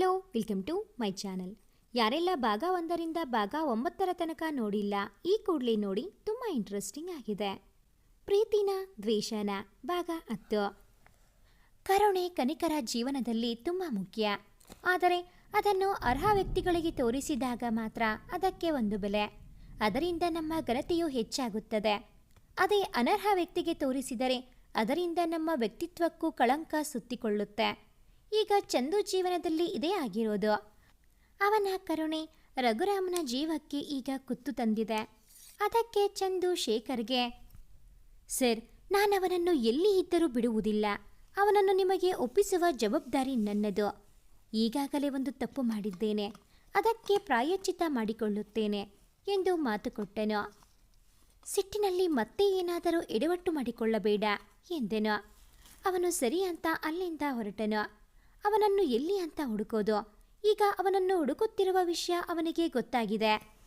Hello, welcome to my channel. ಯಾರೆಲ್ಲ ಭಾಗ ಒಂದರಿಂದ ಭಾಗ ಒಂಬತ್ತರ ತನಕ ನೋಡಿಲ್ಲ, ಈ ಕೂಡಲೇ ನೋಡಿ ತುಂಬ ಇಂಟ್ರೆಸ್ಟಿಂಗ್ ಆಗಿದೆ. ಪ್ರೀತಿನ, ದ್ವೇಷನ, ಭಾಗ ಹತ್ತು. ಕರುಣೆ ಕನಿಕರ ಜೀವನದಲ್ಲಿ ತುಂಬ ಮುಖ್ಯ. ಆದರೆ ಅದನ್ನು ಅರ್ಹ ವ್ಯಕ್ತಿಗಳಿಗೆ ತೋರಿಸಿದಾಗ ಮಾತ್ರ ಅದಕ್ಕೆ ಒಂದು ಬೆಲೆ. ಅದರಿಂದ ನಮ್ಮ ಘನತೆಯು ಹೆಚ್ಚಾಗುತ್ತದೆ. ಅದೇ ಅನರ್ಹ ವ್ಯಕ್ತಿಗೆ ತೋರಿಸಿದರೆ ಅದರಿಂದ ನಮ್ಮ ವ್ಯಕ್ತಿತ್ವಕ್ಕೂ ಕಳಂಕ ಸುತ್ತಿಕೊಳ್ಳುತ್ತೆ. ಈಗ ಚಂದು ಜೀವನದಲ್ಲಿ ಇದೇ ಆಗಿರೋದು. ಅವನ ಕರುಣೆ ರಘುರಾಮನ ಜೀವಕ್ಕೆ ಈಗ ಕುತ್ತು ತಂದಿದೆ. ಅದಕ್ಕೆ ಚಂದು ಶೇಖರ್ಗೆ, ಸರ್, ನಾನವನನ್ನು ಎಲ್ಲಿ ಇದ್ದರೂ ಬಿಡುವುದಿಲ್ಲ. ಅವನನ್ನು ನಿಮಗೆ ಒಪ್ಪಿಸುವ ಜವಾಬ್ದಾರಿ ನನ್ನದು. ಈಗಾಗಲೇ ಒಂದು ತಪ್ಪು ಮಾಡಿದ್ದೇನೆ. ಅದಕ್ಕೆ ಪ್ರಾಯೋಚಿತ ಮಾಡಿಕೊಳ್ಳುತ್ತೇನೆ ಎಂದು ಮಾತು ಕೊಟ್ಟನು. ಸಿಟ್ಟಿನಲ್ಲಿ ಮತ್ತೆ ಏನಾದರೂ ಎಡವಟ್ಟು ಮಾಡಿಕೊಳ್ಳಬೇಡ ಎಂದೆನು. ಅವನು ಸರಿ ಅಂತ ಅಲ್ಲಿಂದ ಹೊರಟನು. ಅವನನ್ನು ಎಲ್ಲಿ ಅಂತ ಹುಡುಕೋದು? ಈಗ ಅವನನ್ನು ಹುಡುಕುತ್ತಿರುವ ವಿಷಯ ಅವನಿಗೆ ಗೊತ್ತಾಗಿದೆ.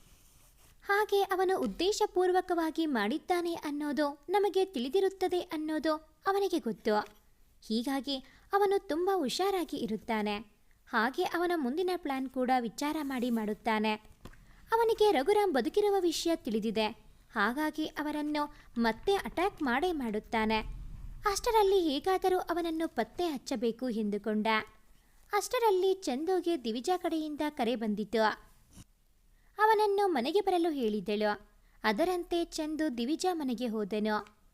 ಹಾಗೆ ಅವನು ಉದ್ದೇಶಪೂರ್ವಕವಾಗಿ ಮಾಡಿದ್ದಾನೆ ಅನ್ನೋದು ನಮಗೆ ತಿಳಿದಿರುತ್ತದೆ ಅನ್ನೋದು ಅವನಿಗೆ ಗೊತ್ತು. ಹೀಗಾಗಿ ಅವನು ತುಂಬ ಹುಷಾರಾಗಿ ಇರುತ್ತಾನೆ. ಹಾಗೆ ಅವನ ಮುಂದಿನ ಪ್ಲಾನ್ ಕೂಡ ವಿಚಾರ ಮಾಡಿ ಮಾಡುತ್ತಾನೆ. ಅವನಿಗೆ ರಘುರಾಮ್ ಬದುಕಿರುವ ವಿಷಯ ತಿಳಿದಿದೆ. ಹಾಗಾಗಿ ಅವರನ್ನು ಮತ್ತೆ ಅಟ್ಯಾಕ್ ಮಾಡೇ ಮಾಡುತ್ತಾನೆ. ಅಷ್ಟರಲ್ಲಿ ಹೇಗಾದರೂ ಅವನನ್ನು ಪತ್ತೆ ಹಚ್ಚಬೇಕು ಎಂದುಕೊಂಡ. ಅಷ್ಟರಲ್ಲಿ ಚಂದುಗೆ ದಿವಿಜಾ ಕಡೆಯಿಂದ ಕರೆ ಬಂದಿತು. ಅವನನ್ನು ಮನೆಗೆ ಬರಲು ಹೇಳಿದಳು. ಅದರಂತೆ ಚಂದು ದಿವಿಜಾ ಮನೆಗೆ ಹೋದನು.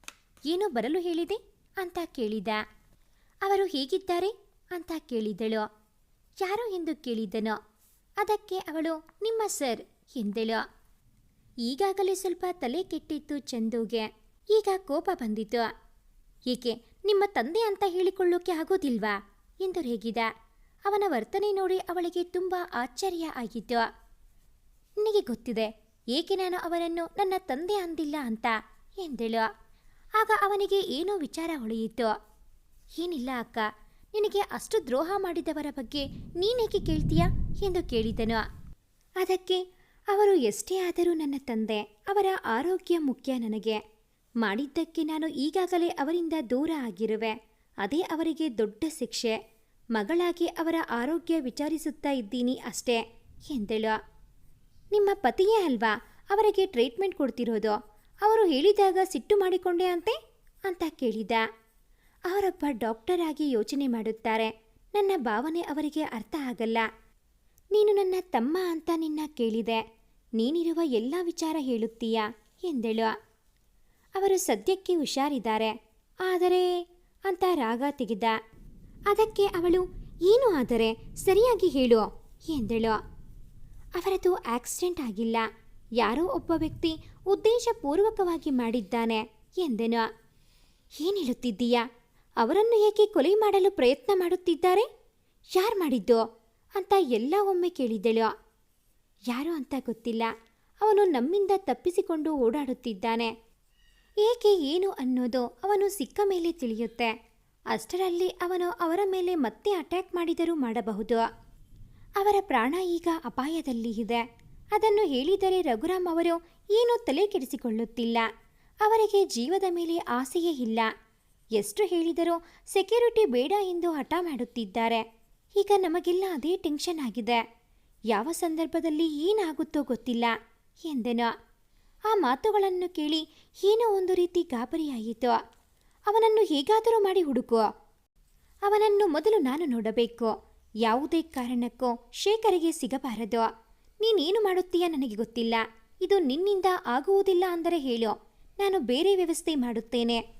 ಏನು ಬರಲು ಹೇಳಿದೆ? ಅಂತ ಕೇಳಿದ. ಅವರು ಹೇಗಿದ್ದಾರೆ? ಅಂತ ಕೇಳಿದಳು. ಯಾರು ಎಂದು ಕೇಳಿದನು. ಅದಕ್ಕೆ ಅವಳು, ನಿಮ್ಮ ಸರ್ ಎಂದಳು. ಈಗಾಗಲೇ ಸ್ವಲ್ಪ ತಲೆ ಕೆಟ್ಟಿತ್ತು ಚಂದುಗೆ. ಈಗ ಕೋಪ ಬಂದಿತು. ಏಕೆ ನಿಮ್ಮ ತಂದೆ ಅಂತ ಹೇಳಿಕೊಳ್ಳೋಕೆ ಆಗೋದಿಲ್ವಾ? ಎಂದು ರೇಗಿದ. ಅವನ ವರ್ತನೆ ನೋಡಿ ಅವಳಿಗೆ ತುಂಬ ಆಶ್ಚರ್ಯ ಆಗಿತ್ತು. ನಿನಗೆ ಗೊತ್ತಿದೆ, ಏಕೆ ನಾನು ಅವನನ್ನು ನನ್ನ ತಂದೆ ಅಂದಿಲ್ಲ ಅಂತ? ಎಂದಳು. ಆಗ ಅವನಿಗೆ ಏನೋ ವಿಚಾರ ಹೊಳೆಯಿತು. ಏನಿಲ್ಲ ಅಕ್ಕ, ನಿನಗೆ ಅಷ್ಟು ದ್ರೋಹ ಮಾಡಿದವರ ಬಗ್ಗೆ ನೀನೇಕೆ ಕೇಳ್ತೀಯಾ? ಎಂದು ಕೇಳಿದನು. ಅದಕ್ಕೆ, ಅವರು ಎಷ್ಟೇ ಆದರೂ ನನ್ನ ತಂದೆ, ಅವರ ಆರೋಗ್ಯ ಮುಖ್ಯ ನನಗೆ. ಮಾಡಿದ್ದಕ್ಕೆ ನಾನು ಈಗಾಗಲೇ ಅವರಿಂದ ದೂರ ಆಗಿರುವೆ. ಅದೇ ಅವರಿಗೆ ದೊಡ್ಡ ಶಿಕ್ಷೆ. ಮಗಳಾಗಿ ಅವರ ಆರೋಗ್ಯ ವಿಚಾರಿಸುತ್ತಾ ಇದ್ದೀನಿ ಅಷ್ಟೇ, ಎಂದಳು. ನಿಮ್ಮ ಪತಿಯೇ ಅಲ್ವಾ ಅವರಿಗೆ ಟ್ರೀಟ್ಮೆಂಟ್ ಕೊಡ್ತಿರೋದು? ಅವರು ಹೇಳಿದಾಗ ಸಿಟ್ಟು ಮಾಡಿಕೊಂಡೆ ಅಂತೆ, ಅಂತ ಕೇಳಿದ. ಅವರೊಬ್ಬ ಡಾಕ್ಟರ್ ಆಗಿ ಯೋಚನೆ ಮಾಡುತ್ತಾರೆ. ನನ್ನ ಭಾವನೆ ಅವರಿಗೆ ಅರ್ಥ ಆಗಲ್ಲ. ನೀನು ನನ್ನ ತಮ್ಮ ಅಂತ ನಿನ್ನ ಕೇಳಿದೆ. ನೀನಿರುವ ಎಲ್ಲ ವಿಚಾರ ಹೇಳುತ್ತೀಯಾ, ಎಂದಳು. ಅವರು ಸದ್ಯಕ್ಕೆ ಹುಷಾರಿದ್ದಾರೆ. ಆದರೆ ಅಂತ ರಾಗ ತೆಗೆದ. ಅದಕ್ಕೆ ಅವಳು, ಏನು ಆದರೆ? ಸರಿಯಾಗಿ ಹೇಳು ಎಂದಳು. ಅವರದು ಆಕ್ಸಿಡೆಂಟ್ ಆಗಿಲ್ಲ. ಯಾರೋ ಒಬ್ಬ ವ್ಯಕ್ತಿ ಉದ್ದೇಶಪೂರ್ವಕವಾಗಿ ಮಾಡಿದ್ದಾನೆ ಎಂದೆನು. ಏನು ಹೇಳುತ್ತಿದ್ದೀಯಾ? ಅವರನ್ನು ಏಕೆ ಕೊಲೆ ಮಾಡಲು ಪ್ರಯತ್ನ ಮಾಡುತ್ತಿದ್ದಾರೆ? ಯಾರು ಮಾಡಿದ್ದು? ಅಂತ ಎಲ್ಲ ಒಮ್ಮೆ ಕೇಳಿದಳು. ಯಾರು ಅಂತ ಗೊತ್ತಿಲ್ಲ. ಅವನು ನಮ್ಮಿಂದ ತಪ್ಪಿಸಿಕೊಂಡು ಓಡಾಡುತ್ತಿದ್ದಾನೆ. ಏಕೆ ಏನು ಅನ್ನೋದು ಅವನು ಸಿಕ್ಕ ಮೇಲೆ ತಿಳಿಯುತ್ತೆ. ಅಷ್ಟರಲ್ಲಿ ಅವನು ಅವರ ಮೇಲೆ ಮತ್ತೆ ಅಟ್ಯಾಕ್ ಮಾಡಿದರೂ ಮಾಡಬಹುದು. ಅವರ ಪ್ರಾಣ ಈಗ ಅಪಾಯದಲ್ಲಿ ಇದೆ. ಅದನ್ನು ಹೇಳಿದರೆ ರಘುರಾಮ್ ಅವರು ಏನೂ ತಲೆ ಕೆಡಿಸಿಕೊಳ್ಳುತ್ತಿಲ್ಲ ಅವರಿಗೆ ಜೀವದ ಮೇಲೆ ಆಸೆಯೇ ಇಲ್ಲ. ಎಷ್ಟು ಹೇಳಿದರೂ ಸೆಕ್ಯೂರಿಟಿ ಬೇಡ ಎಂದು ಹಠ ಮಾಡುತ್ತಿದ್ದಾರೆ. ಈಗ ನಮಗೆಲ್ಲ ಅದೇ ಟೆನ್ಷನ್ ಆಗಿದೆ. ಯಾವ ಸಂದರ್ಭದಲ್ಲಿ ಏನಾಗುತ್ತೋ ಗೊತ್ತಿಲ್ಲ ಎಂದೆನು. ಆ ಮಾತುಗಳನ್ನು ಕೇಳಿ ಏನೋ ಒಂದು ರೀತಿ ಗಾಬರಿಯಾಯಿತು. ಅವನನ್ನು ಹೇಗಾದರೂ ಮಾಡಿ ಹುಡುಕು ಅವನನ್ನು ಮೊದಲು ನಾನು ನೋಡಬೇಕು. ಯಾವುದೇ ಕಾರಣಕ್ಕೂ ಶೇಖರಿಗೆ ಸಿಗಬಾರದು. ನೀನೇನು ಮಾಡುತ್ತೀಯ ನನಗೆ ಗೊತ್ತಿಲ್ಲ. ಇದು ನಿನ್ನಿಂದ ಆಗುವುದಿಲ್ಲ ಅಂದರೆ ಹೇಳು. ನಾನು ಬೇರೆ ವ್ಯವಸ್ಥೆ ಮಾಡುತ್ತೇನೆ.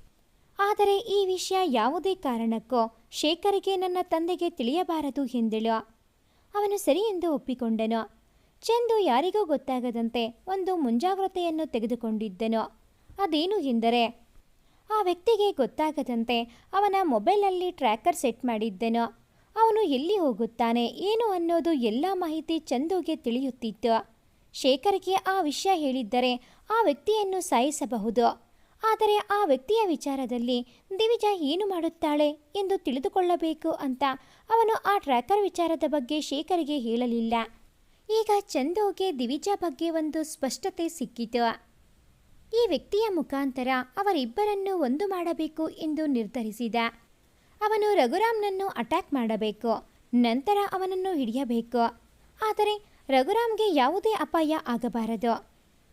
ಆದರೆ ಈ ವಿಷಯ ಯಾವುದೇ ಕಾರಣಕ್ಕೂ ಶೇಖರಿಗೆ ನನ್ನ ತಂದೆಗೆ ತಿಳಿಯಬಾರದು ಎಂದಳು. ಅವನು ಸರಿ ಎಂದು ಒಪ್ಪಿಕೊಂಡನು. ಚಂದು ಯಾರಿಗೂ ಗೊತ್ತಾಗದಂತೆ ಒಂದು ಮುಂಜಾಗ್ರತೆಯನ್ನು ತೆಗೆದುಕೊಂಡಿದ್ದನು. ಅದೇನು ಎಂದರೆ, ಆ ವ್ಯಕ್ತಿಗೆ ಗೊತ್ತಾಗದಂತೆ ಅವನ ಮೊಬೈಲಲ್ಲಿ ಟ್ರ್ಯಾಕರ್ ಸೆಟ್ ಮಾಡಿದ್ದನು. ಅವನು ಎಲ್ಲಿ ಹೋಗುತ್ತಾನೆ, ಏನು ಅನ್ನೋದು ಎಲ್ಲ ಮಾಹಿತಿ ಚಂದುಗೆ ತಿಳಿಯುತ್ತಿತ್ತು. ಶೇಖರ್ಗೆ ಆ ವಿಷಯ ಹೇಳಿದ್ದರೆ ಆ ವ್ಯಕ್ತಿಯನ್ನು ಸಾಯಿಸಬಹುದು. ಆದರೆ ಆ ವ್ಯಕ್ತಿಯ ವಿಚಾರದಲ್ಲಿ, ದಿವಿಜ ಏನು ಮಾಡುತ್ತಾಳೆ ಎಂದು ತಿಳಿದುಕೊಳ್ಳಬೇಕು ಅಂತ ಅವನು ಆ ಟ್ರ್ಯಾಕರ್ ವಿಚಾರದ ಬಗ್ಗೆ ಶೇಖರ್ಗೆ ಹೇಳಲಿಲ್ಲ. ಈಗ ಚಂದೋಗೆ ದಿವಿಜ ಬಗ್ಗೆ ಒಂದು ಸ್ಪಷ್ಟತೆ ಸಿಕ್ಕಿತು. ಈ ವ್ಯಕ್ತಿಯ ಮುಖಾಂತರ ಅವರಿಬ್ಬರನ್ನು ಒಂದು ಮಾಡಬೇಕು ಎಂದು ನಿರ್ಧರಿಸಿದ. ಅವನು ರಘುರಾಮ್ನನ್ನು ಅಟ್ಯಾಕ್ ಮಾಡಬೇಕು. ನಂತರ ಅವನನ್ನು ಹಿಡಿಯಬೇಕು. ಆದರೆ ರಘುರಾಮ್ಗೆ ಯಾವುದೇ ಅಪಾಯ ಆಗಬಾರದು.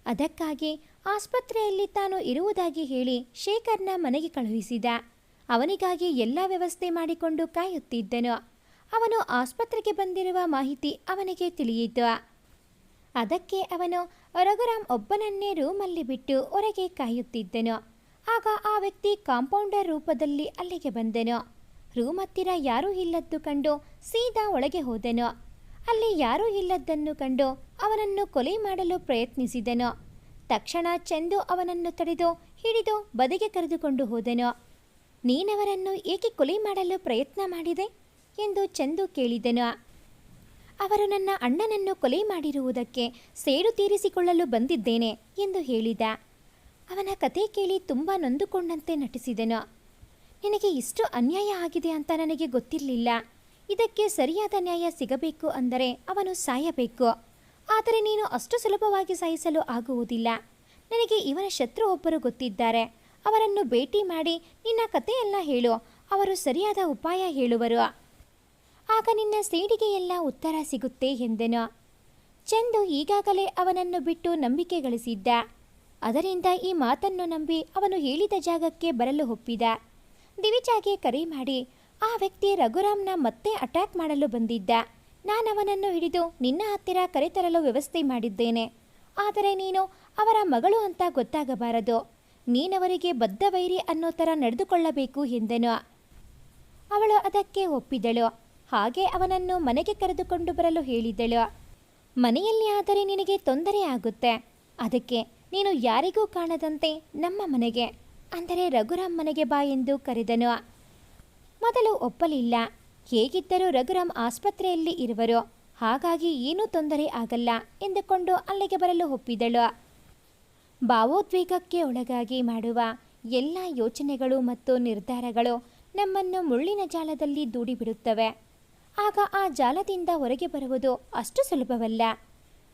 ಅದಕ್ಕಾಗಿ ಆಸ್ಪತ್ರೆಯಲ್ಲಿ ತಾನು ಇರುವುದಾಗಿ ಹೇಳಿ ಶೇಖರ್ನ ಮನೆಗೆ ಕಳುಹಿಸಿದ. ಅವನಿಗಾಗಿ ಎಲ್ಲ ವ್ಯವಸ್ಥೆ ಮಾಡಿಕೊಂಡು ಕಾಯುತ್ತಿದ್ದನು. ಅವನು ಆಸ್ಪತ್ರೆಗೆ ಬಂದಿರುವ ಮಾಹಿತಿ ಅವನಿಗೆ ತಿಳಿಯಿತು. ಅದಕ್ಕೆ ಅವನು ರಘುರಾಮ್ ಒಬ್ಬನನ್ನೇ ರೂಮಲ್ಲಿ ಬಿಟ್ಟು ಹೊರಗೆ ಕಾಯುತ್ತಿದ್ದನು. ಆಗ ಆ ವ್ಯಕ್ತಿ ಕಾಂಪೌಂಡರ್ ರೂಪದಲ್ಲಿ ಅಲ್ಲಿಗೆ ಬಂದನು. ರೂಮ್ ಹತ್ತಿರ ಯಾರೂ ಇಲ್ಲದ್ದು ಕಂಡು ಸೀದಾ ಒಳಗೆ ಹೋದನು. ಅಲ್ಲಿ ಯಾರೂ ಇಲ್ಲದ್ದನ್ನು ಕಂಡು ಅವನನ್ನು ಕೊಲೆ ಮಾಡಲು ಪ್ರಯತ್ನಿಸಿದನು. ತಕ್ಷಣ ಚೆಂದು ಅವನನ್ನು ತಡೆದು ಹಿಡಿದು ಬದಿಗೆ ಕರೆದುಕೊಂಡು ಹೋದನು. ನೀನವರನ್ನು ಏಕೆ ಕೊಲೆ ಮಾಡಲು ಪ್ರಯತ್ನ ಮಾಡಿದೆ? ಎಂದು ಚಂದು ಕೇಳಿದನು. ಅವರು ನನ್ನ ಅಣ್ಣನನ್ನು ಕೊಲೆ ಮಾಡಿರುವುದಕ್ಕೆ ಸೇಡು ತೀರಿಸಿಕೊಳ್ಳಲು ಬಂದಿದ್ದೇನೆ ಎಂದು ಹೇಳಿದ. ಅವನ ಕತೆ ಕೇಳಿ ತುಂಬ ನೊಂದುಕೊಂಡಂತೆ ನಟಿಸಿದನು. ನಿನಗೆ ಇಷ್ಟು ಅನ್ಯಾಯ ಆಗಿದೆ ಅಂತ ನನಗೆ ಗೊತ್ತಿರಲಿಲ್ಲ. ಇದಕ್ಕೆ ಸರಿಯಾದ ನ್ಯಾಯ ಸಿಗಬೇಕು ಅಂದರೆ ಅವನು ಸಾಯಬೇಕು. ಆದರೆ ನೀನು ಅಷ್ಟು ಸುಲಭವಾಗಿ ಸಾಯಿಸಲು ಆಗುವುದಿಲ್ಲ. ನನಗೆ ಇವನ ಶತ್ರು ಒಬ್ಬರು ಗೊತ್ತಿದ್ದಾರೆ. ಅವರನ್ನು ಭೇಟಿ ಮಾಡಿ ನಿನ್ನ ಕಥೆಯೆಲ್ಲ ಹೇಳು. ಅವರು ಸರಿಯಾದ ಉಪಾಯ ಹೇಳುವರು. ಆಗ ನಿನ್ನ ಸೇಡಿಗೆಯೆಲ್ಲ ಉತ್ತರ ಸಿಗುತ್ತೆ ಎಂದನು. ಚಂದು ಈಗಾಗಲೇ ಅವನನ್ನು ಬಿಟ್ಟು ನಂಬಿಕೆ ಗಳಿಸಿದ್ದ. ಅದರಿಂದ ಈ ಮಾತನ್ನು ನಂಬಿ ಅವನು ಹೇಳಿದ ಜಾಗಕ್ಕೆ ಬರಲು ಒಪ್ಪಿದ. ದಿವಿಜಾಗೆ ಕರೆ ಮಾಡಿ, ಆ ವ್ಯಕ್ತಿ ರಘುರಾಮ್ನ ಮತ್ತೆ ಅಟ್ಯಾಕ್ ಮಾಡಲು ಬಂದಿದ್ದ. ನಾನವನನ್ನು ಹಿಡಿದು ನಿನ್ನ ಹತ್ತಿರ ಕರೆತರಲು ವ್ಯವಸ್ಥೆ ಮಾಡಿದ್ದೇನೆ. ಆದರೆ ನೀನು ಅವರ ಮಗಳು ಅಂತ ಗೊತ್ತಾಗಬಾರದು. ನೀನವರಿಗೆ ಬದ್ಧ ವೈರಿ ಅನ್ನೋ ಥರ ನಡೆದುಕೊಳ್ಳಬೇಕು ಎಂದನು. ಅವಳು ಅದಕ್ಕೆ ಒಪ್ಪಿದಳು. ಹಾಗೆ ಅವನನ್ನು ಮನೆಗೆ ಕರೆದುಕೊಂಡು ಬರಲು ಹೇಳಿದ್ದಳು ಮನೆಯಲ್ಲಿ ಆದರೆ ನಿನಗೆ ತೊಂದರೆ ಆಗುತ್ತೆ. ಅದಕ್ಕೆ ನೀನು ಯಾರಿಗೂ ಕಾಣದಂತೆ ನಮ್ಮ ಮನೆಗೆ, ಅಂದರೆ ರಘುರಾಮ್ ಮನೆಗೆ ಬಾ ಎಂದು ಕರೆದನು. ಮೊದಲು ಒಪ್ಪಲಿಲ್ಲ. ಹೇಗಿದ್ದರೂ ರಘುರಾಮ್ ಆಸ್ಪತ್ರೆಯಲ್ಲಿ ಇರುವರು. ಹಾಗಾಗಿ ಏನೂ ತೊಂದರೆ ಆಗಲ್ಲ ಎಂದುಕೊಂಡು ಅಲ್ಲಿಗೆ ಬರಲು ಒಪ್ಪಿದಳು. ಭಾವೋದ್ವೇಗಕ್ಕೆ ಒಳಗಾಗಿ ಮಾಡುವ ಎಲ್ಲ ಯೋಚನೆಗಳು ಮತ್ತು ನಿರ್ಧಾರಗಳು ನಮ್ಮನ್ನು ಮುಳ್ಳಿನ ಜಾಲದಲ್ಲಿ ದೂಡಿಬಿಡುತ್ತವೆ. ಆಗ ಆ ಜಾಲದಿಂದ ಹೊರಗೆ ಬರುವುದು ಅಷ್ಟು ಸುಲಭವಲ್ಲ.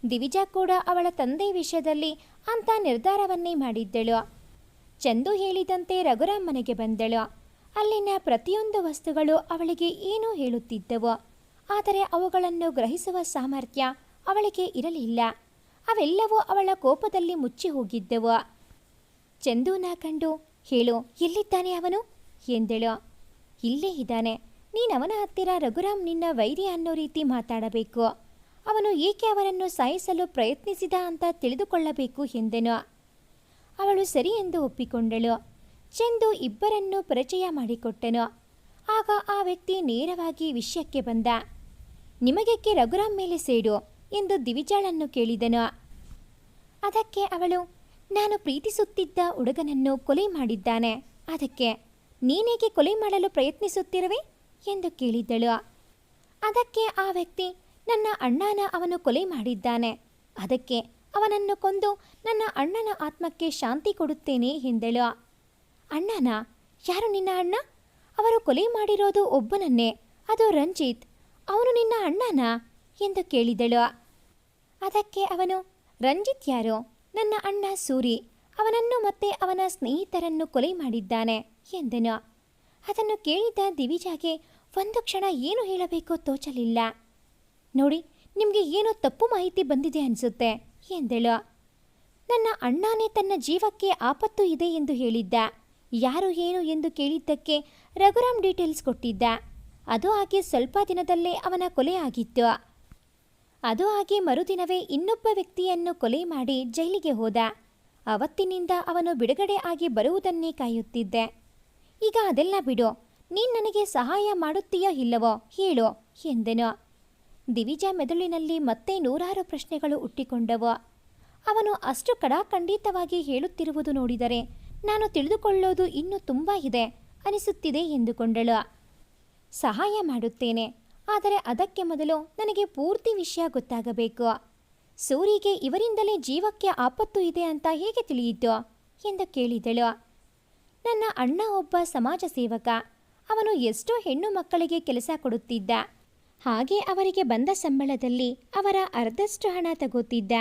ದಿವಿಜಾ ಕೂಡ ಅವಳ ತಂದೆ ವಿಷಯದಲ್ಲಿ ಅಂಥ ನಿರ್ಧಾರವನ್ನೇ ಮಾಡಿದ್ದಳು. ಚಂದು ಹೇಳಿದಂತೆ ರಘುರಾಮ್ ಮನೆಗೆ ಬಂದಳು. ಅಲ್ಲಿನ ಪ್ರತಿಯೊಂದು ವಸ್ತುಗಳು ಅವಳಿಗೆ ಏನೋ ಹೇಳುತ್ತಿದ್ದವು. ಆದರೆ ಅವುಗಳನ್ನು ಗ್ರಹಿಸುವ ಸಾಮರ್ಥ್ಯ ಅವಳಿಗೆ ಇರಲಿಲ್ಲ. ಅವೆಲ್ಲವೂ ಅವಳ ಕೋಪದಲ್ಲಿ ಮುಚ್ಚಿ ಹೋಗಿದ್ದವು. ಚಂದೂನ ಕಂಡು, ಹೇಳು, ಎಲ್ಲಿದ್ದಾನೆ ಅವನು? ಎಂದಳು. ಇಲ್ಲೇ ಇದ್ದಾನೆ. ನೀನವನ ಹತ್ತಿರ ರಘುರಾಮ್ ನಿನ್ನ ವೈರಿ ಅನ್ನೋ ರೀತಿ ಮಾತಾಡಬೇಕು. ಅವನು ಏಕೆ ಅವರನ್ನು ಸಾಯಿಸಲು ಪ್ರಯತ್ನಿಸಿದ ಅಂತ ತಿಳಿದುಕೊಳ್ಳಬೇಕು ಎಂದೆನು. ಅವಳು ಸರಿ ಎಂದು ಒಪ್ಪಿಕೊಂಡಳು. ಚೆಂದು ಇಬ್ಬರನ್ನು ಪರಿಚಯ ಮಾಡಿಕೊಟ್ಟನು. ಆಗ ಆ ವ್ಯಕ್ತಿ ನೇರವಾಗಿ ವಿಷಯಕ್ಕೆ ಬಂದ. ನಿಮಗೆಕ್ಕೆ ರಘುರಾಮ್ ಮೇಲೆ ಸೇಡು? ಎಂದು ದಿವಿಜಾಳನ್ನು ಕೇಳಿದನು. ಅದಕ್ಕೆ ಅವಳು, ನಾನು ಪ್ರೀತಿಸುತ್ತಿದ್ದ ಹುಡುಗನನ್ನು ಕೊಲೆ ಮಾಡಿದ್ದಾನೆ. ಅದಕ್ಕೆ ನೀನೇಕೆ ಕೊಲೆ ಮಾಡಲು ಪ್ರಯತ್ನಿಸುತ್ತಿರುವೆ? ಎಂದು ಕೇಳಿದ್ದಳು ಅದಕ್ಕೆ ಆ ವ್ಯಕ್ತಿ ನನ್ನ ಅಣ್ಣನ ಅವನು ಕೊಲೆ ಮಾಡಿದ್ದಾನೆ. ಅದಕ್ಕೆ ಅವನನ್ನು ಕೊಂದು ನನ್ನ ಅಣ್ಣನ ಆತ್ಮಕ್ಕೆ ಶಾಂತಿ ಕೊಡುತ್ತೇನೆ ಎಂದಳು. ಅಣ್ಣನ? ಯಾರು ನಿನ್ನ ಅಣ್ಣ? ಅವರು ಕೊಲೆ ಮಾಡಿರೋದು ಒಬ್ಬನನ್ನೇ. ಅದು ರಂಜಿತ್. ಅವನು ನಿನ್ನ ಅಣ್ಣನ? ಎಂದು ಕೇಳಿದಳು. ಅದಕ್ಕೆ ಅವನು, ರಂಜಿತ್ ಯಾರು? ನನ್ನ ಅಣ್ಣ ಸೂರಿ. ಅವನನ್ನು ಮತ್ತೆ ಅವನ ಸ್ನೇಹಿತರನ್ನು ಕೊಲೆ ಮಾಡಿದ್ದಾನೆ ಎಂದನು. ಅದನ್ನು ಕೇಳಿದ ದಿವಿಜಾಗೆ ಒಂದು ಕ್ಷಣ ಏನು ಹೇಳಬೇಕೋ ತೋಚಲಿಲ್ಲ. ನೋಡಿ, ನಿಮಗೆ ಏನೋ ತಪ್ಪು ಮಾಹಿತಿ ಬಂದಿದೆ ಅನಿಸುತ್ತೆ, ಎಂದಳು. ನನ್ನ ಅಣ್ಣನೇ ತನ್ನ ಜೀವಕ್ಕೆ ಆಪತ್ತು ಇದೆ ಎಂದು ಹೇಳಿದ್ದ. ಯಾರು ಏನು ಎಂದು ಕೇಳಿದ್ದಕ್ಕೆ ರಘುರಾಮ್ ಡೀಟೇಲ್ಸ್ ಕೊಟ್ಟಿದ್ದ. ಅದು ಆಗಿ ಸ್ವಲ್ಪ ದಿನದಲ್ಲೇ ಅವನ ಕೊಲೆ ಆಗಿತ್ತು. ಅದು ಆಗಿ ಮರುದಿನವೇ ಇನ್ನೊಬ್ಬ ವ್ಯಕ್ತಿಯನ್ನು ಕೊಲೆ ಮಾಡಿ ಜೈಲಿಗೆ ಹೋದ. ಅವತ್ತಿನಿಂದ ಅವನು ಬಿಡುಗಡೆ ಆಗಿ ಬರುವುದನ್ನೇ ಕಾಯುತ್ತಿದ್ದೆ. ಈಗ ಅದೆಲ್ಲ ಬಿಡು ನೀನ್ ನನಗೆ ಸಹಾಯ ಮಾಡುತ್ತೀಯೋ ಇಲ್ಲವೋ ಹೇಳು ಎಂದೆನು. ದಿವಿಜ ಮೆದುಳಿನಲ್ಲಿ ಮತ್ತೆ ನೂರಾರು ಪ್ರಶ್ನೆಗಳು ಹುಟ್ಟಿಕೊಂಡವು. ಅವನು ಅಷ್ಟು ಕಡಾಖಂಡಿತವಾಗಿ ಹೇಳುತ್ತಿರುವುದು ನೋಡಿದರೆ, ನಾನು ತಿಳಿದುಕೊಳ್ಳೋದು ಇನ್ನೂ ತುಂಬ ಇದೆ ಅನಿಸುತ್ತಿದೆ ಎಂದುಕೊಂಡಳು. ಸಹಾಯ ಮಾಡುತ್ತೇನೆ, ಆದರೆ ಅದಕ್ಕೆ ಮೊದಲು ನನಗೆ ಪೂರ್ತಿ ವಿಷಯ ಗೊತ್ತಾಗಬೇಕು. ಸೂರಿಗೆ ಇವರಿಂದಲೇ ಜೀವಕ್ಕೆ ಆಪತ್ತು ಇದೆ ಅಂತ ಹೇಗೆ ತಿಳಿಯಿತು? ಎಂದು ಕೇಳಿದಳು. ನನ್ನ ಅಣ್ಣ ಒಬ್ಬ ಸಮಾಜ ಸೇವಕ ಅವನು ಎಷ್ಟೋ ಹೆಣ್ಣು ಮಕ್ಕಳಿಗೆ ಕೆಲಸ ಕೊಡುತ್ತಿದ್ದ. ಹಾಗೆ ಅವರಿಗೆ ಬಂದ ಸಂಬಳದಲ್ಲಿ ಅವರ ಅರ್ಧಷ್ಟು ಹಣ ತಗೋತಿದ್ದ.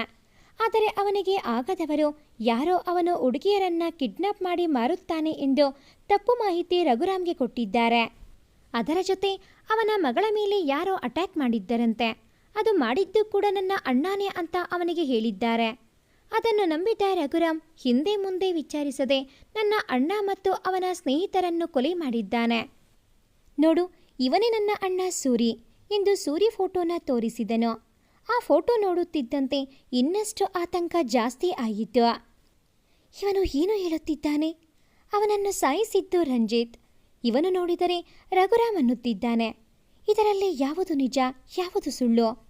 ಆದರೆ ಅವನಿಗೆ ಆಗದವರು ಯಾರೋ ಅವನು ಹುಡುಗಿಯರನ್ನ ಕಿಡ್ನಾಪ್ ಮಾಡಿ ಮಾರುತ್ತಾನೆ ಎಂದು ತಪ್ಪು ಮಾಹಿತಿ ರಘುರಾಮ್ಗೆ ಕೊಟ್ಟಿದ್ದಾರೆ. ಅದರ ಜೊತೆ ಅವನ ಮಗಳ ಮೇಲೆ ಯಾರೋ ಅಟ್ಯಾಕ್ ಮಾಡಿದ್ದರಂತೆ. ಅದು ಮಾಡಿದ್ದು ಕೂಡ ನನ್ನ ಅಣ್ಣಾನೇ ಅಂತ ಅವನಿಗೆ ಹೇಳಿದ್ದಾರೆ. ಅದನ್ನು ನಂಬಿದ್ದ ರಘುರಾಮ್ ಹಿಂದೆ ಮುಂದೆ ವಿಚಾರಿಸದೆ ನನ್ನ ಅಣ್ಣ ಮತ್ತು ಅವನ ಸ್ನೇಹಿತರನ್ನು ಕೊಲೆ ಮಾಡಿದ್ದಾನೆ. ನೋಡು, ಇವನೇ ನನ್ನ ಅಣ್ಣ ಸೂರಿ. ಎಂದು ಸೂರಿ ಫೋಟೋನ ತೋರಿಸಿದನು. ಆ ಫೋಟೋ ನೋಡುತ್ತಿದ್ದಂತೆ ಇನ್ನಷ್ಟು ಆತಂಕ ಜಾಸ್ತಿ ಆಯಿತು ಇವನು ಏನು ಹೇಳುತ್ತಿದ್ದಾನೆ? ಅವನನ್ನು ಸಾಯಿಸಿದ್ದು ರಂಜಿತ್. ಇವನು ನೋಡಿದರೆ ರಘುರಾಮ್ ಅನ್ನುತ್ತಿದ್ದಾನೆ. ಇದರಲ್ಲಿ ಯಾವುದು ನಿಜ, ಯಾವುದು ಸುಳ್ಳು?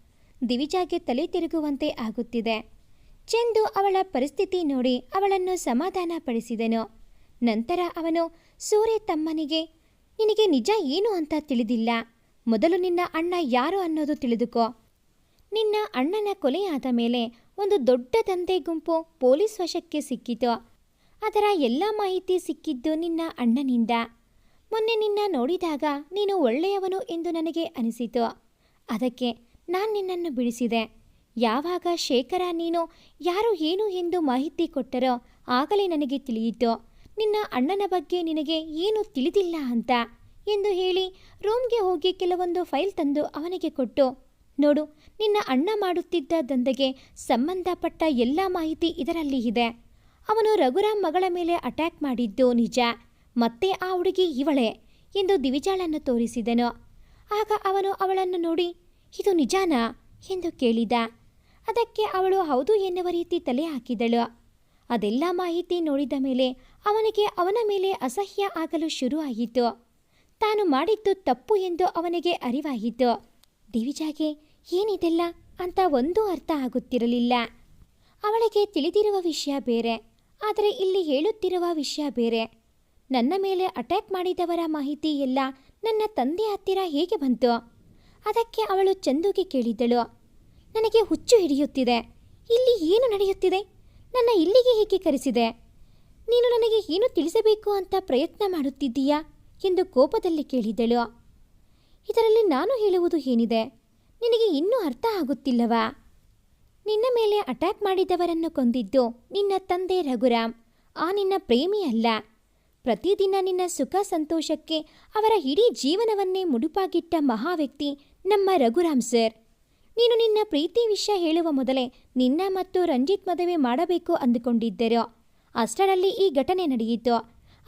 ದಿವಿಜಾಗೆ ತಲೆ ತಿರುಗುವಂತೆ ಆಗುತ್ತಿದೆ. ಚೆಂದು ಅವಳ ಪರಿಸ್ಥಿತಿ ನೋಡಿ ಅವಳನ್ನು ಸಮಾಧಾನ ಪಡಿಸಿದನು ನಂತರ ಅವನು, ಸೂರ್ಯ ತಮ್ಮನಿಗೆ, ನಿನಗೆ ನಿಜ ಏನು ಅಂತ ತಿಳಿದಿಲ್ಲ. ಮೊದಲು ನಿನ್ನ ಅಣ್ಣ ಯಾರು ಅನ್ನೋದು ತಿಳಿದುಕೋ. ನಿನ್ನ ಅಣ್ಣನ ಕೊಲೆಯಾದ ಮೇಲೆ ಒಂದು ದೊಡ್ಡ ದಂಧೆ ಗುಂಪು ಪೊಲೀಸ್ ವಶಕ್ಕೆ ಸಿಕ್ಕಿತು. ಅದರ ಎಲ್ಲ ಮಾಹಿತಿ ಸಿಕ್ಕಿದ್ದು ನಿನ್ನ ಅಣ್ಣನಿಂದ. ಮೊನ್ನೆ ನಿನ್ನ ನೋಡಿದಾಗ ನೀನು ಒಳ್ಳೆಯವನು ಎಂದು ನನಗೆ ಅನಿಸಿತು. ಅದಕ್ಕೆ ನಾನು ನಿನ್ನನ್ನು ಬಿಡಿಸಿದೆ. ಯಾವಾಗ ಶೇಖರ ನೀನು ಯಾರು ಏನು ಎಂದು ಮಾಹಿತಿ ಕೊಟ್ಟರೋ ಆಗಲೇ ನನಗೆ ತಿಳಿಯಿತು. ನಿನ್ನ ಅಣ್ಣನ ಬಗ್ಗೆ ನಿನಗೆ ಏನು ತಿಳಿದಿಲ್ಲ ಅಂತ ಎಂದು ಹೇಳಿ ರೂಮ್ಗೆ ಹೋಗಿ ಕೆಲವೊಂದು ಫೈಲ್ ತಂದು ಅವನಿಗೆ ಕೊಟ್ಟು, ನೋಡು, ನಿನ್ನ ಅಣ್ಣ ಮಾಡುತ್ತಿದ್ದ ದಂಧೆಗೆ ಸಂಬಂಧಪಟ್ಟ ಎಲ್ಲ ಮಾಹಿತಿ ಇದರಲ್ಲಿ ಇದೆ. ಅವನು ರಘುರಾಮ್ ಮಗಳ ಮೇಲೆ ಅಟ್ಯಾಕ್ ಮಾಡಿದ್ದು ನಿಜ, ಮತ್ತೆ ಆ ಹುಡುಗಿ ಇವಳೆ ಎಂದು ದಿವಿಜಾಳನ್ನು ತೋರಿಸಿದನು. ಆಗ ಅವನು ಅವಳನ್ನು ನೋಡಿ, ಇದು ನಿಜಾನಾ ಎಂದು ಕೇಳಿದ. ಅದಕ್ಕೆ ಅವಳು ಹೌದು ಎನ್ನುವ ರೀತಿ ತಲೆ ಹಾಕಿದಳು. ಅದೆಲ್ಲ ಮಾಹಿತಿ ನೋಡಿದ ಮೇಲೆ ಅವನಿಗೆ ಅವನ ಮೇಲೆ ಅಸಹ್ಯ ಆಗಲು ಶುರುವಾಯಿತು. ತಾನು ಮಾಡಿದ್ದು ತಪ್ಪು ಎಂದು ಅವನಿಗೆ ಅರಿವಾಯಿತು. ದಿವಿಜಾಗೆ ಏನಿದೆಲ್ಲ ಅಂತ ಒಂದೂ ಅರ್ಥ ಆಗುತ್ತಿರಲಿಲ್ಲ. ಅವಳಿಗೆ ತಿಳಿದಿರುವ ವಿಷಯ ಬೇರೆ, ಆದರೆ ಇಲ್ಲಿ ಹೇಳುತ್ತಿರುವ ವಿಷಯ ಬೇರೆ. ನನ್ನ ಮೇಲೆ ಅಟ್ಯಾಕ್ ಮಾಡಿದವರ ಮಾಹಿತಿ ಎಲ್ಲ ನನ್ನ ತಂದೆ ಹತ್ತಿರ ಹೇಗೆ ಬಂತು? ಅದಕ್ಕೆ ಅವಳು ಚಂದುಗೆ ಕೇಳಿದಳು. ನನಗೆ ಹುಚ್ಚು ಹಿಡಿಯುತ್ತಿದೆ. ಇಲ್ಲಿ ಏನು ನಡೆಯುತ್ತಿದೆ? ನನ್ನ ಇಲ್ಲಿಗೆ ಹೇಗೆ ಕರೆಸಿದೆ? ನೀನು ನನಗೆ ಏನು ತಿಳಿಸಬೇಕು ಅಂತ ಪ್ರಯತ್ನ ಮಾಡುತ್ತಿದ್ದೀಯಾ? ಎಂದು ಕೋಪದಲ್ಲಿ ಕೇಳಿದಳು. ಇದರಲ್ಲಿ ನಾನು ಹೇಳುವುದು ಏನಿದೆ? ನಿನಗೆ ಇನ್ನೂ ಅರ್ಥ ಆಗುತ್ತಿಲ್ಲವಾ? ನಿನ್ನ ಮೇಲೆ ಅಟ್ಯಾಕ್ ಮಾಡಿದವರನ್ನು ಕೊಂದಿದ್ದು ನಿನ್ನ ತಂದೆ ರಘುರಾಮ್. ಆ ನಿನ್ನ ಪ್ರೇಮಿ ಅಲ್ಲ. ಪ್ರತಿದಿನ ನಿನ್ನ ಸುಖ ಸಂತೋಷಕ್ಕೆ ಅವರ ಇಡೀ ಜೀವನವನ್ನೇ ಮುಡುಪಾಗಿಟ್ಟ ಮಹಾವ್ಯಕ್ತಿ ನಮ್ಮ ರಘುರಾಮ್ ಸರ್. ನೀನು ನಿನ್ನ ಪ್ರೀತಿ ವಿಷಯ ಹೇಳುವ ಮೊದಲೇ ನಿನ್ನ ಮತ್ತು ರಂಜಿತ್ ಮದುವೆ ಮಾಡಬೇಕು ಅಂದುಕೊಂಡಿದ್ದರು. ಅಷ್ಟರಲ್ಲಿ ಈ ಘಟನೆ ನಡೆಯಿತು.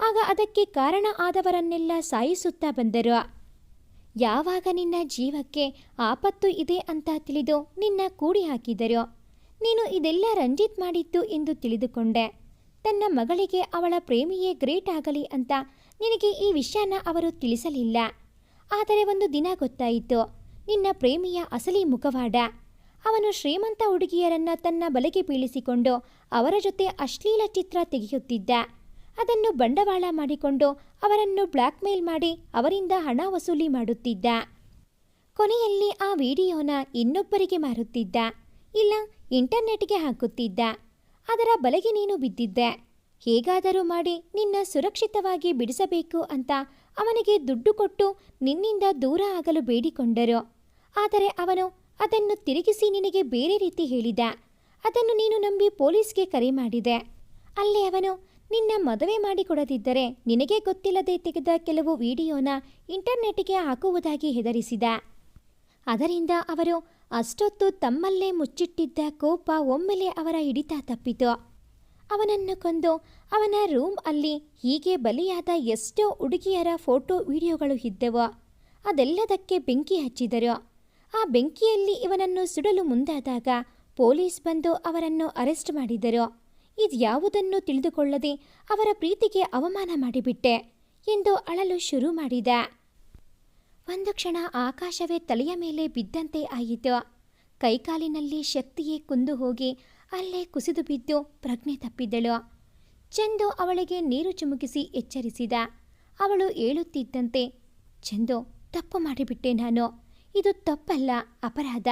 ಆಗ ಅದಕ್ಕೆ ಕಾರಣ ಆದವರನ್ನೆಲ್ಲ ಸಾಯಿಸುತ್ತಾ ಬಂದರು. ಯಾವಾಗ ನಿನ್ನ ಜೀವಕ್ಕೆ ಆಪತ್ತು ಇದೆ ಅಂತ ತಿಳಿದು ನಿನ್ನ ಕೂಡಿ ಹಾಕಿದರು. ನೀನು ಇದೆಲ್ಲ ರಂಜಿತ್ ಮಾಡಿತ್ತು ಎಂದು ತಿಳಿದುಕೊಂಡೆ. ತನ್ನ ಮಗಳಿಗೆ ಅವಳ ಪ್ರೇಮಿಯೇ ಗ್ರೇಟ್ ಆಗಲಿ ಅಂತ ನಿನಗೆ ಈ ವಿಷಯನ ಅವರು ತಿಳಿಸಲಿಲ್ಲ. ಆದರೆ ಒಂದು ದಿನ ಗೊತ್ತಾಯಿತು. ನಿನ್ನ ಪ್ರೇಮಿಯ ಅಸಲಿ ಮುಖವಾಡ. ಅವನು ಶ್ರೀಮಂತ ಹುಡುಗಿಯರನ್ನ ತನ್ನ ಬಲೆಗೆ ಬೀಳಿಸಿಕೊಂಡು ಅವರ ಜೊತೆ ಅಶ್ಲೀಲ ಚಿತ್ರ ತೆಗೆಯುತ್ತಿದ್ದ. ಅದನ್ನು ಬಂಡವಾಳ ಮಾಡಿಕೊಂಡು ಅವರನ್ನು ಬ್ಲ್ಯಾಕ್ಮೇಲ್ ಮಾಡಿ ಅವರಿಂದ ಹಣ ವಸೂಲಿ ಮಾಡುತ್ತಿದ್ದ. ಕೊನೆಯಲ್ಲಿ ಆ ವಿಡಿಯೋನ ಇನ್ನೊಬ್ಬರಿಗೆ ಮಾರುತ್ತಿದ್ದ. ಇಲ್ಲ, ಇಂಟರ್ನೆಟ್ಗೆ ಹಾಕುತ್ತಿದ್ದ. ಅದರ ಬಲೆಗೆ ನೀನು ಬಿದ್ದಿದ್ದೆ. ಹೇಗಾದರೂ ಮಾಡಿ ನಿನ್ನ ಸುರಕ್ಷಿತವಾಗಿ ಬಿಡಿಸಬೇಕು ಅಂತ ಅವನಿಗೆ ದುಡ್ಡು ಕೊಟ್ಟು ನಿನ್ನಿಂದ ದೂರ ಆಗಲು ಬೇಡಿಕೊಂಡರು. ಆದರೆ ಅವನು, ಅದನ್ನು ತಿರುಗಿಸಿ ನಿನಗೆ ಬೇರೆ ರೀತಿ ಹೇಳಿದ. ಅದನ್ನು ನೀನು ನಂಬಿ ಪೊಲೀಸ್ಗೆ ಕರೆ ಮಾಡಿದೆ. ಅಲ್ಲಿ ಅವನು, ನಿನ್ನ ಮದುವೆ ಮಾಡಿಕೊಡದಿದ್ದರೆ ನಿನಗೆ ಗೊತ್ತಿಲ್ಲದೆ ತೆಗೆದ ಕೆಲವು ವಿಡಿಯೋನ ಇಂಟರ್ನೆಟ್ಗೆ ಹಾಕುವುದಾಗಿ ಹೆದರಿಸಿದ. ಅದರಿಂದ ಅವರು ಅಷ್ಟೊತ್ತು ತಮ್ಮಲ್ಲೇ ಮುಚ್ಚಿಟ್ಟಿದ್ದ ಕೋಪ ಒಮ್ಮೆಲೆ ಅವರ ಹಿಡಿತ ತಪ್ಪಿತು. ಅವನನ್ನು ಕೊಂದು ಅವನ ರೂಮ್ ಅಲ್ಲಿ ಹೀಗೆ ಬಲಿಯಾದ ಎಷ್ಟೋ ಹುಡುಗಿಯರ ಫೋಟೋ ವಿಡಿಯೋಗಳು ಇದ್ದವು. ಅದೆಲ್ಲದಕ್ಕೆ ಬೆಂಕಿ ಹಚ್ಚಿದರು. ಆ ಬೆಂಕಿಯಲ್ಲಿ ಇವನನ್ನು ಸುಡಲು ಮುಂದಾದಾಗ ಪೊಲೀಸ್ ಬಂದು ಅವರನ್ನು ಅರೆಸ್ಟ್ ಮಾಡಿದರು. ಇದ್ಯಾವುದನ್ನು ತಿಳಿದುಕೊಳ್ಳದೆ ಅವರ ಪ್ರೀತಿಗೆ ಅವಮಾನ ಮಾಡಿಬಿಟ್ಟೆ ಎಂದು ಅಳಲು ಶುರು ಮಾಡಿದ. ಒಂದು ಕ್ಷಣ ಆಕಾಶವೇ ತಲೆಯ ಮೇಲೆ ಬಿದ್ದಂತೆ ಆಯಿತು. ಕೈಕಾಲಿನಲ್ಲಿ ಶಕ್ತಿಯೇ ಕುಂದು ಹೋಗಿ ಅಲ್ಲೇ ಕುಸಿದು ಬಿದ್ದು ಪ್ರಜ್ಞೆ ತಪ್ಪಿದ್ದಳು ಚಂದು ಅವಳಿಗೆ ನೀರು ಚುಮುಕಿಸಿ ಎಚ್ಚರಿಸಿದ. ಅವಳು ಏಳುತ್ತಿದ್ದಂತೆ, ಚಂದು, ತಪ್ಪು ಮಾಡಿಬಿಟ್ಟೆ ನಾನು. ಇದು ತಪ್ಪಲ್ಲ, ಅಪರಾಧ.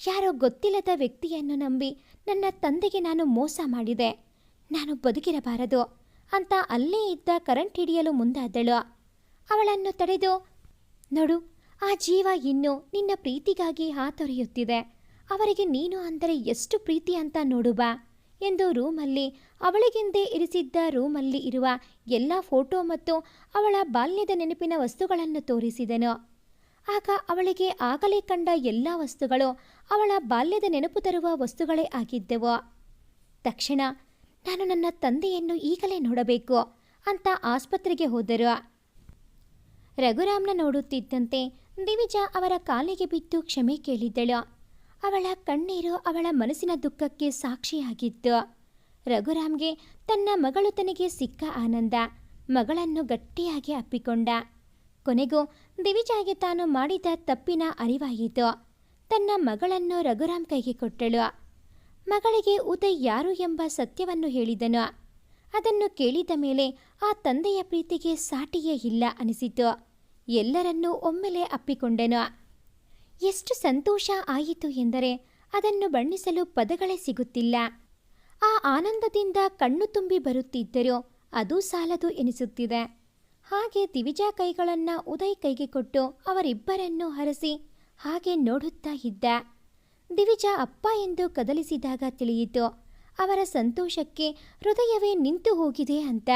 ಯಾರೋ ಗೊತ್ತಿಲ್ಲದ ವ್ಯಕ್ತಿಯನ್ನು ನಂಬಿ ನನ್ನ ತಂದೆಗೆ ನಾನು ಮೋಸ ಮಾಡಿದೆ. ನಾನು ಬದುಕಿರಬಾರದು ಅಂತ ಅಲ್ಲೇ ಇದ್ದ ಕರೆಂಟ್ ಹಿಡಿಯಲು ಮುಂದಾದಳು. ಅವಳನ್ನು ತಡೆದು, ನೋಡು, ಆ ಜೀವ ಇನ್ನು ನಿನ್ನ ಪ್ರೀತಿಗಾಗಿ ಹಾತೊರೆಯುತ್ತಿದೆ. ಅವರಿಗೆ ನೀನು ಅಂದರೆ ಎಷ್ಟು ಪ್ರೀತಿ ಅಂತ ನೋಡು ಬಾ ಎಂದು ರೂಮಲ್ಲಿ, ಅವಳಿಗೆಂದೇ ಇರಿಸಿದ್ದ ರೂಮಲ್ಲಿ ಇರುವ ಎಲ್ಲ ಫೋಟೋ ಮತ್ತು ಅವಳ ಬಾಲ್ಯದ ನೆನಪಿನ ವಸ್ತುಗಳನ್ನು ತೋರಿಸಿದನು. ಆಗ ಅವಳಿಗೆ ಆಗಲೇ ಕಂಡ ಎಲ್ಲ ವಸ್ತುಗಳು ಅವಳ ಬಾಲ್ಯದ ನೆನಪು ತರುವ ವಸ್ತುಗಳೇ ಆಗಿದ್ದವು. ತಕ್ಷಣ, ನಾನು ನನ್ನ ತಂದೆಯನ್ನು ಈಗಲೇ ನೋಡಬೇಕು ಅಂತ ಆಸ್ಪತ್ರೆಗೆ ಹೋದರು. ರಘುರಾಮ್ನ ನೋಡುತ್ತಿದ್ದಂತೆ ದಿವಿಜಾ ಅವರ ಕಾಲಿಗೆ ಬಿದ್ದು ಕ್ಷಮೆ ಕೇಳಿದ್ದಳು ಅವಳ ಕಣ್ಣೀರು ಅವಳ ಮನಸ್ಸಿನ ದುಃಖಕ್ಕೆ ಸಾಕ್ಷಿಯಾಗಿತ್ತು. ರಘುರಾಮ್ಗೆ ತನ್ನ ಮಗಳು ತನಗೆ ಸಿಕ್ಕ ಆನಂದ, ಮಗಳನ್ನು ಗಟ್ಟಿಯಾಗಿ ಅಪ್ಪಿಕೊಂಡ. ಕೊನೆಗೂ ದಿವಿಜಾಗೆ ತಾನು ಮಾಡಿದ ತಪ್ಪಿನ ಅರಿವಾಯಿತು. ತನ್ನ ಮಗಳನ್ನು ರಘುರಾಮ್ ಕೈಗೆ ಕೊಟ್ಟಳು. ಮಗಳಿಗೆ ಉದಯ್ ಯಾರು ಎಂಬ ಸತ್ಯವನ್ನು ಹೇಳಿದನು. ಅದನ್ನು ಕೇಳಿದ ಮೇಲೆ ಆ ತಂದೆಯ ಪ್ರೀತಿಗೆ ಸಾಟಿಯೇ ಇಲ್ಲ ಅನಿಸಿತು. ಎಲ್ಲರನ್ನೂ ಒಮ್ಮೆಲೆ ಅಪ್ಪಿಕೊಂಡನು. ಎಷ್ಟು ಸಂತೋಷ ಆಯಿತು ಎಂದರೆ ಅದನ್ನು ಬಣ್ಣಿಸಲು ಪದಗಳೇ ಸಿಗುತ್ತಿಲ್ಲ. ಆ ಆನಂದದಿಂದ ಕಣ್ಣು ತುಂಬಿ ಬರುತ್ತಿದ್ದರೂ ಅದೂ ಸಾಲದು ಎನಿಸುತ್ತಿದೆ. ಹಾಗೆ ದಿವಿಜಾ ಕೈಗಳನ್ನು ಉದಯ್ ಕೈಗೆ ಕೊಟ್ಟು ಅವರಿಬ್ಬರನ್ನು ಹರಸಿ ಹಾಗೆ ನೋಡುತ್ತಾ ಇದ್ದ. ದಿವಿಜಾ ಅಪ್ಪ ಎಂದು ಕದಲಿಸಿದಾಗ ತಿಳಿಯಿತು, ಅವರ ಸಂತೋಷಕ್ಕೆ ಹೃದಯವೇ ನಿಂತು ಹೋಗಿದೆ ಅಂತ.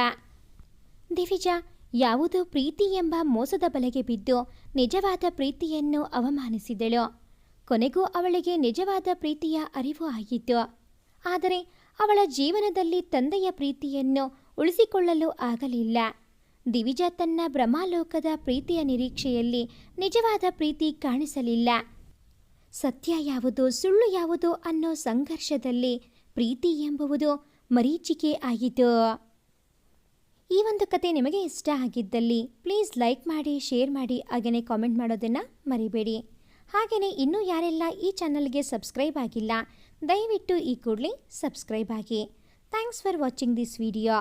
ದಿವಿಜಾ, ಯಾವುದೋ ಪ್ರೀತಿ ಎಂಬ ಮೋಸದ ಬಲೆಗೆ ಬಿದ್ದು ನಿಜವಾದ ಪ್ರೀತಿಯನ್ನು ಅವಮಾನಿಸಿದಳು. ಕೊನೆಗೂ ಅವಳಿಗೆ ನಿಜವಾದ ಪ್ರೀತಿಯ ಅರಿವು ಆಗಿತ್ತು. ಆದರೆ ಅವಳ ಜೀವನದಲ್ಲಿ ತಂದೆಯ ಪ್ರೀತಿಯನ್ನು ಉಳಿಸಿಕೊಳ್ಳಲು ಆಗಲಿಲ್ಲ. ದಿವಿಜಾ ತನ್ನ ಭ್ರಮಾಲೋಕದ ಪ್ರೀತಿಯ ನಿರೀಕ್ಷೆಯಲ್ಲಿ ನಿಜವಾದ ಪ್ರೀತಿ ಕಾಣಿಸಲಿಲ್ಲ. ಸತ್ಯ ಯಾವುದು, ಸುಳ್ಳು ಯಾವುದು ಅನ್ನೋ ಸಂಘರ್ಷದಲ್ಲಿ ಪ್ರೀತಿ ಎಂಬುವುದು ಮರೀಚಿಕೆ ಆಯಿತು. ಈ ಒಂದು ಕತೆ ನಿಮಗೆ ಇಷ್ಟ ಆಗಿದ್ದಲ್ಲಿ ಪ್ಲೀಸ್ ಲೈಕ್ ಮಾಡಿ, ಶೇರ್ ಮಾಡಿ ಹಾಗೆಯೇ ಕಾಮೆಂಟ್ ಮಾಡೋದನ್ನು ಮರಿಬೇಡಿ. ಹಾಗೆಯೇ ಇನ್ನೂ ಯಾರೆಲ್ಲ ಈ ಚಾನಲ್ಗೆ ಸಬ್ಸ್ಕ್ರೈಬ್ ಆಗಿಲ್ಲ, ದಯವಿಟ್ಟು ಈ ಕೂಡಲೇ ಸಬ್ಸ್ಕ್ರೈಬ್ ಆಗಿ. Thanks for watching this video.